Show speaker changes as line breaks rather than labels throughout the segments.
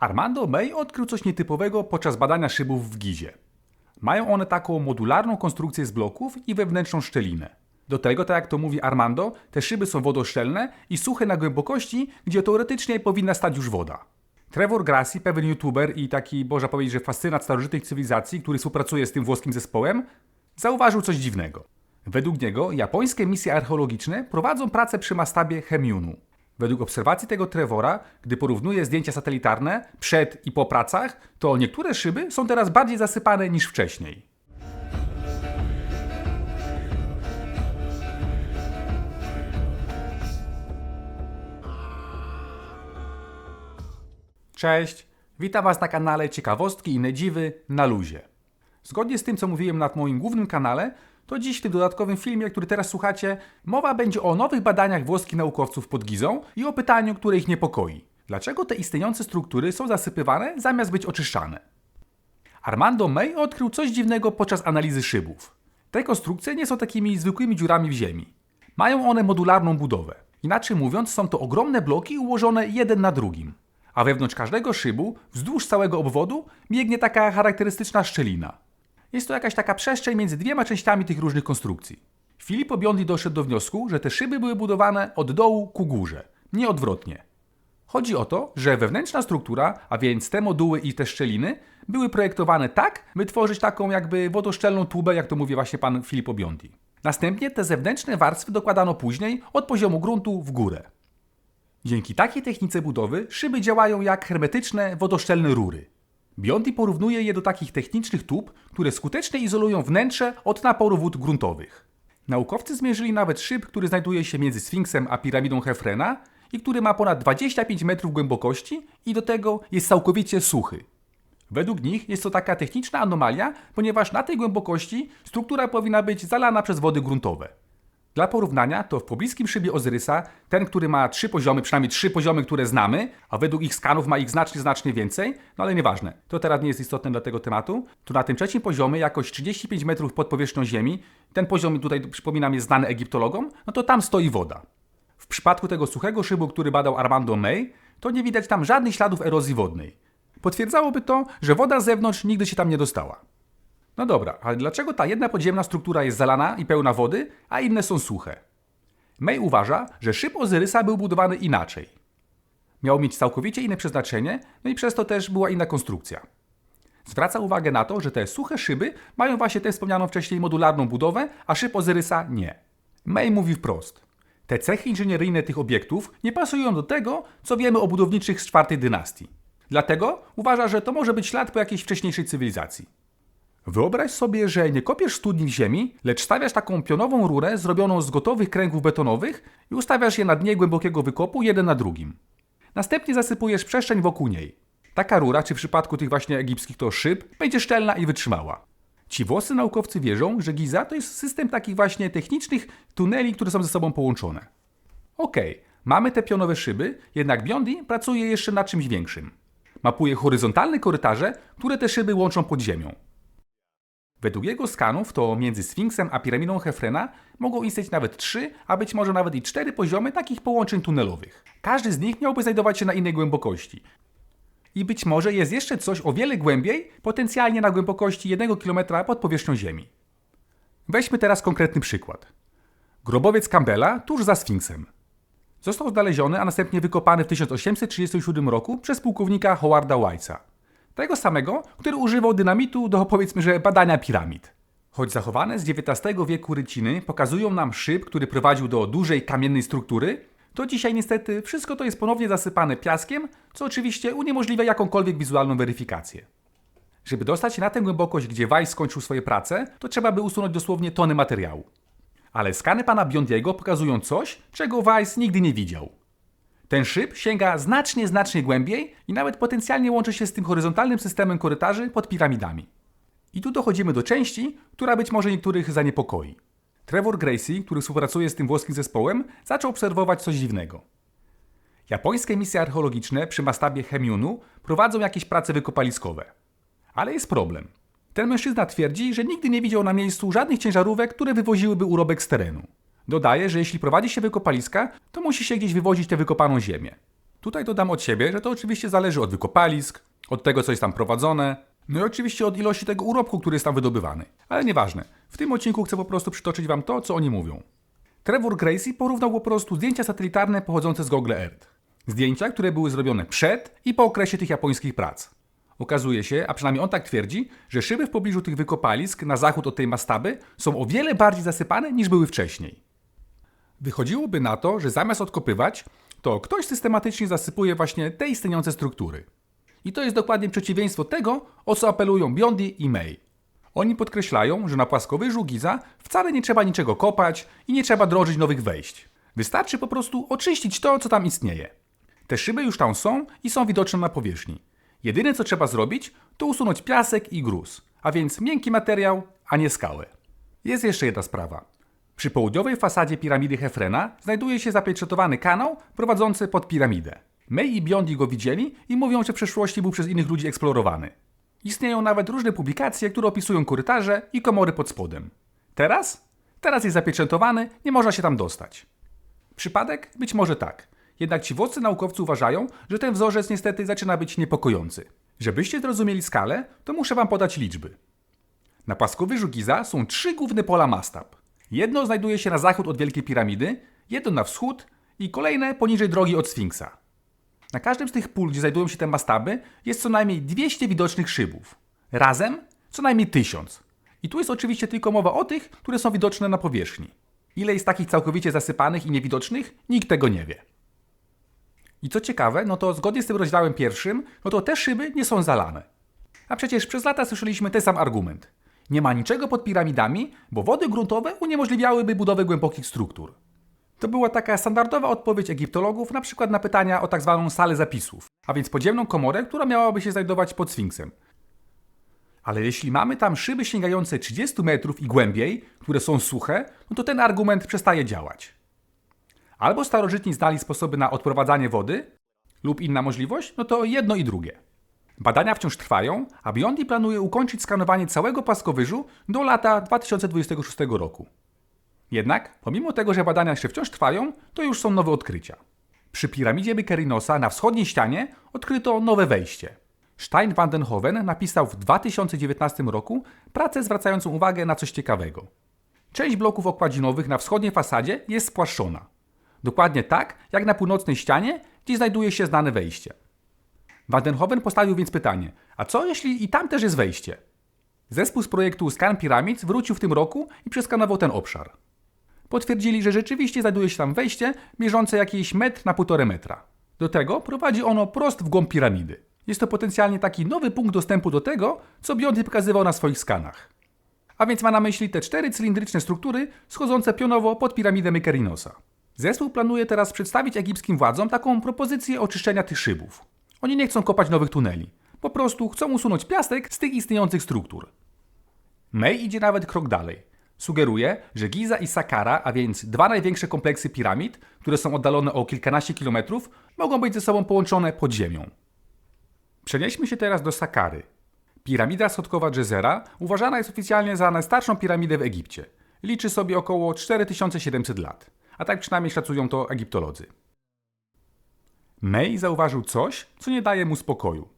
Armando May odkrył coś nietypowego podczas badania szybów w Gizie. Mają one taką modularną konstrukcję z bloków i wewnętrzną szczelinę. Do tego, tak jak to mówi Armando, te szyby są wodoszczelne i suche na głębokości, gdzie teoretycznie powinna stać już woda. Trevor Grassi, pewien youtuber i taki, można powiedzieć, że fascynat starożytnych cywilizacji, który współpracuje z tym włoskim zespołem, zauważył coś dziwnego. Według niego japońskie misje archeologiczne prowadzą pracę przy mastabie Hemiunu. Według obserwacji tego Trevora, gdy porównuje zdjęcia satelitarne przed i po pracach, to niektóre szyby są teraz bardziej zasypane niż wcześniej. Cześć, witam Was na kanale Ciekawostki i inne dziwy na luzie. Zgodnie z tym, co mówiłem na moim głównym kanale, to dziś w tym dodatkowym filmie, który teraz słuchacie, mowa będzie o nowych badaniach włoskich naukowców pod Gizą i o pytaniu, które ich niepokoi. Dlaczego te istniejące struktury są zasypywane zamiast być oczyszczane? Armando May odkrył coś dziwnego podczas analizy szybów. Te konstrukcje nie są takimi zwykłymi dziurami w ziemi. Mają one modularną budowę. Inaczej mówiąc, są to ogromne bloki ułożone jeden na drugim. A wewnątrz każdego szybu, wzdłuż całego obwodu, biegnie taka charakterystyczna szczelina. Jest to jakaś taka przestrzeń między dwiema częściami tych różnych konstrukcji. Filippo Biondi doszedł do wniosku, że te szyby były budowane od dołu ku górze, nie odwrotnie. Chodzi o to, że wewnętrzna struktura, a więc te moduły i te szczeliny, były projektowane tak, by tworzyć taką jakby wodoszczelną tubę, jak to mówi właśnie pan Filippo Biondi. Następnie te zewnętrzne warstwy dokładano później od poziomu gruntu w górę. Dzięki takiej technice budowy szyby działają jak hermetyczne, wodoszczelne rury. Biondi porównuje je do takich technicznych tub, które skutecznie izolują wnętrze od naporu wód gruntowych. Naukowcy zmierzyli nawet szyb, który znajduje się między Sfinksem a piramidą Hefrena i który ma ponad 25 metrów głębokości i do tego jest całkowicie suchy. Według nich jest to taka techniczna anomalia, ponieważ na tej głębokości struktura powinna być zalana przez wody gruntowe. Dla porównania, to w pobliskim szybie Ozyrysa, ten, który ma trzy poziomy, przynajmniej trzy poziomy, które znamy, a według ich skanów ma ich znacznie, znacznie więcej, no ale nieważne, to teraz nie jest istotne dla tego tematu, to na tym trzecim poziomie, jakoś 35 metrów pod powierzchnią Ziemi, ten poziom tutaj, przypominam, jest znany egiptologom, no to tam stoi woda. W przypadku tego suchego szybu, który badał Armando May, to nie widać tam żadnych śladów erozji wodnej. Potwierdzałoby to, że woda z zewnątrz nigdy się tam nie dostała. No dobra, ale dlaczego ta jedna podziemna struktura jest zalana i pełna wody, a inne są suche? May uważa, że szyb Ozyrysa był budowany inaczej. Miał mieć całkowicie inne przeznaczenie, no i przez to też była inna konstrukcja. Zwraca uwagę na to, że te suche szyby mają właśnie tę wspomnianą wcześniej modularną budowę, a szyb Ozyrysa nie. May mówi wprost. Te cechy inżynieryjne tych obiektów nie pasują do tego, co wiemy o budowniczych z czwartej dynastii. Dlatego uważa, że to może być ślad po jakiejś wcześniejszej cywilizacji. Wyobraź sobie, że nie kopiesz studni w ziemi, lecz stawiasz taką pionową rurę zrobioną z gotowych kręgów betonowych i ustawiasz je na dnie głębokiego wykopu jeden na drugim. Następnie zasypujesz przestrzeń wokół niej. Taka rura, czy w przypadku tych właśnie egipskich to szyb, będzie szczelna i wytrzymała. Ci włoscy naukowcy wierzą, że Giza to jest system takich właśnie technicznych tuneli, które są ze sobą połączone. Okej, mamy te pionowe szyby, jednak Biondi pracuje jeszcze nad czymś większym. Mapuje horyzontalne korytarze, które te szyby łączą pod ziemią. Według jego skanów to między Sfinksem a piramidą Hefrena mogą istnieć nawet trzy, a być może nawet i cztery poziomy takich połączeń tunelowych. Każdy z nich miałby znajdować się na innej głębokości. I być może jest jeszcze coś o wiele głębiej, potencjalnie na głębokości 1 km pod powierzchnią Ziemi. Weźmy teraz konkretny przykład. Grobowiec Campbella tuż za Sfinksem. Został znaleziony, a następnie wykopany w 1837 roku przez pułkownika Howarda White'a. Tego samego, który używał dynamitu do powiedzmy, że badania piramid. Choć zachowane z XIX wieku ryciny pokazują nam szyb, który prowadził do dużej kamiennej struktury, to dzisiaj niestety wszystko to jest ponownie zasypane piaskiem, co oczywiście uniemożliwia jakąkolwiek wizualną weryfikację. Żeby dostać się na tę głębokość, gdzie Weiss skończył swoje prace, to trzeba by usunąć dosłownie tony materiału. Ale skany pana Biondiego pokazują coś, czego Weiss nigdy nie widział. Ten szyb sięga znacznie, znacznie głębiej i nawet potencjalnie łączy się z tym horyzontalnym systemem korytarzy pod piramidami. I tu dochodzimy do części, która być może niektórych zaniepokoi. Trevor Gracie, który współpracuje z tym włoskim zespołem, zaczął obserwować coś dziwnego. Japońskie misje archeologiczne przy mastabie Hemiunu prowadzą jakieś prace wykopaliskowe. Ale jest problem. Ten mężczyzna twierdzi, że nigdy nie widział na miejscu żadnych ciężarówek, które wywoziłyby urobek z terenu. Dodaje, że jeśli prowadzi się wykopaliska, to musi się gdzieś wywozić tę wykopaną ziemię. Tutaj dodam od siebie, że to oczywiście zależy od wykopalisk, od tego, co jest tam prowadzone, no i oczywiście od ilości tego urobku, który jest tam wydobywany. Ale nieważne. W tym odcinku chcę po prostu przytoczyć Wam to, co oni mówią. Trevor Gracie porównał po prostu zdjęcia satelitarne pochodzące z Google Earth. Zdjęcia, które były zrobione przed i po okresie tych japońskich prac. Okazuje się, a przynajmniej on tak twierdzi, że szyby w pobliżu tych wykopalisk na zachód od tej mastaby są o wiele bardziej zasypane niż były wcześniej. Wychodziłoby na to, że zamiast odkopywać, to ktoś systematycznie zasypuje właśnie te istniejące struktury. I to jest dokładnie przeciwieństwo tego, o co apelują Biondi i May. Oni podkreślają, że na płaskowyżu Giza wcale nie trzeba niczego kopać i nie trzeba drążyć nowych wejść. Wystarczy po prostu oczyścić to, co tam istnieje. Te szyby już tam są i są widoczne na powierzchni. Jedyne co trzeba zrobić, to usunąć piasek i gruz, a więc miękki materiał, a nie skałę. Jest jeszcze jedna sprawa. Przy południowej fasadzie piramidy Hefrena znajduje się zapieczętowany kanał prowadzący pod piramidę. May i Biondi go widzieli i mówią, że w przeszłości był przez innych ludzi eksplorowany. Istnieją nawet różne publikacje, które opisują korytarze i komory pod spodem. Teraz? Teraz jest zapieczętowany, nie można się tam dostać. Przypadek? Być może tak. Jednak ci włoscy naukowcy uważają, że ten wzorzec niestety zaczyna być niepokojący. Żebyście zrozumieli skalę, to muszę wam podać liczby. Na płaskowyżu Giza są trzy główne pola mastab. Jedno znajduje się na zachód od Wielkiej Piramidy, jedno na wschód i kolejne poniżej drogi od Sfinksa. Na każdym z tych pól, gdzie znajdują się te mastaby, jest co najmniej 200 widocznych szybów. Razem co najmniej 1000. I tu jest oczywiście tylko mowa o tych, które są widoczne na powierzchni. Ile jest takich całkowicie zasypanych i niewidocznych, nikt tego nie wie. I co ciekawe, no to zgodnie z tym rozdziałem pierwszym, no to te szyby nie są zalane. A przecież przez lata słyszeliśmy ten sam argument. Nie ma niczego pod piramidami, bo wody gruntowe uniemożliwiałyby budowę głębokich struktur. To była taka standardowa odpowiedź egiptologów na przykład na pytania o tak zwaną salę zapisów, a więc podziemną komorę, która miałaby się znajdować pod Sfinksem. Ale jeśli mamy tam szyby sięgające 30 metrów i głębiej, które są suche, no to ten argument przestaje działać. Albo starożytni znali sposoby na odprowadzanie wody, lub inna możliwość, no to jedno i drugie. Badania wciąż trwają, a Biondi planuje ukończyć skanowanie całego płaskowyżu do lata 2026 roku. Jednak, pomimo tego, że badania jeszcze wciąż trwają, to już są nowe odkrycia. Przy piramidzie Mykerinosa na wschodniej ścianie odkryto nowe wejście. Stein van den Hoven napisał w 2019 roku pracę zwracającą uwagę na coś ciekawego. Część bloków okładzinowych na wschodniej fasadzie jest spłaszczona. Dokładnie tak, jak na północnej ścianie, gdzie znajduje się znane wejście. Van den Hoven postawił więc pytanie, a co jeśli i tam też jest wejście? Zespół z projektu Scan Pyramids wrócił w tym roku i przeskanował ten obszar. Potwierdzili, że rzeczywiście znajduje się tam wejście mierzące jakieś metr na półtora metra. Do tego prowadzi ono prost w głąb piramidy. Jest to potencjalnie taki nowy punkt dostępu do tego, co Biondi pokazywał na swoich skanach. A więc ma na myśli te cztery cylindryczne struktury schodzące pionowo pod piramidę Mykerinosa. Zespół planuje teraz przedstawić egipskim władzom taką propozycję oczyszczenia tych szybów. Oni nie chcą kopać nowych tuneli. Po prostu chcą usunąć piasek z tych istniejących struktur. May idzie nawet krok dalej. Sugeruje, że Giza i Saqqara, a więc dwa największe kompleksy piramid, które są oddalone o kilkanaście kilometrów, mogą być ze sobą połączone pod ziemią. Przenieśmy się teraz do Sakkary. Piramida schodkowa Dżezera uważana jest oficjalnie za najstarszą piramidę w Egipcie. Liczy sobie około 4700 lat, a tak przynajmniej szacują to egiptolodzy. May zauważył coś, co nie daje mu spokoju.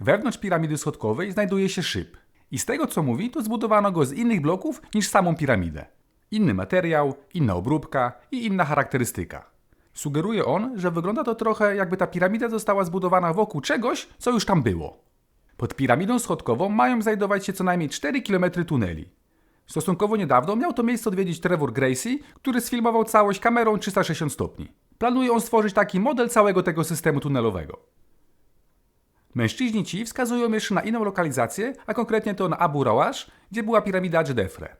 Wewnątrz piramidy schodkowej znajduje się szyb. I z tego co mówi, to zbudowano go z innych bloków niż samą piramidę. Inny materiał, inna obróbka i inna charakterystyka. Sugeruje on, że wygląda to trochę jakby ta piramida została zbudowana wokół czegoś, co już tam było. Pod piramidą schodkową mają znajdować się co najmniej 4 km tuneli. Stosunkowo niedawno miał to miejsce odwiedzić Trevor Gracie, który sfilmował całość kamerą 360 stopni. Planuje on stworzyć taki model całego tego systemu tunelowego. Mężczyźni ci wskazują jeszcze na inną lokalizację, a konkretnie to na Abu Rawash, gdzie była piramida Dżedefre.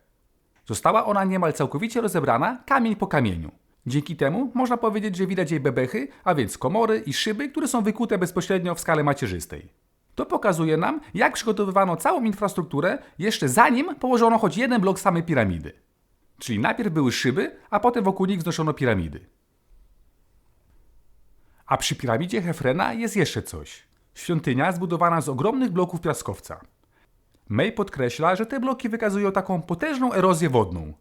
Została ona niemal całkowicie rozebrana, kamień po kamieniu. Dzięki temu można powiedzieć, że widać jej bebechy, a więc komory i szyby, które są wykute bezpośrednio w skale macierzystej. To pokazuje nam, jak przygotowywano całą infrastrukturę jeszcze zanim położono choć jeden blok samej piramidy. Czyli najpierw były szyby, a potem wokół nich wznoszono piramidy. A przy piramidzie Hefrena jest jeszcze coś. Świątynia zbudowana z ogromnych bloków piaskowca. May podkreśla, że te bloki wykazują taką potężną erozję wodną.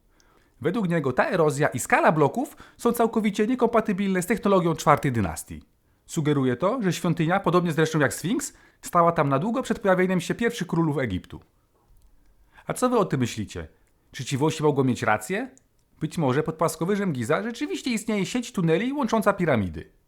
Według niego ta erozja i skala bloków są całkowicie niekompatybilne z technologią czwartej dynastii. Sugeruje to, że świątynia, podobnie zresztą jak Sfinks, stała tam na długo przed pojawieniem się pierwszych królów Egiptu. A co wy o tym myślicie? Czy ci Włosi mogą mieć rację? Być może pod płaskowyżem Giza rzeczywiście istnieje sieć tuneli łącząca piramidy.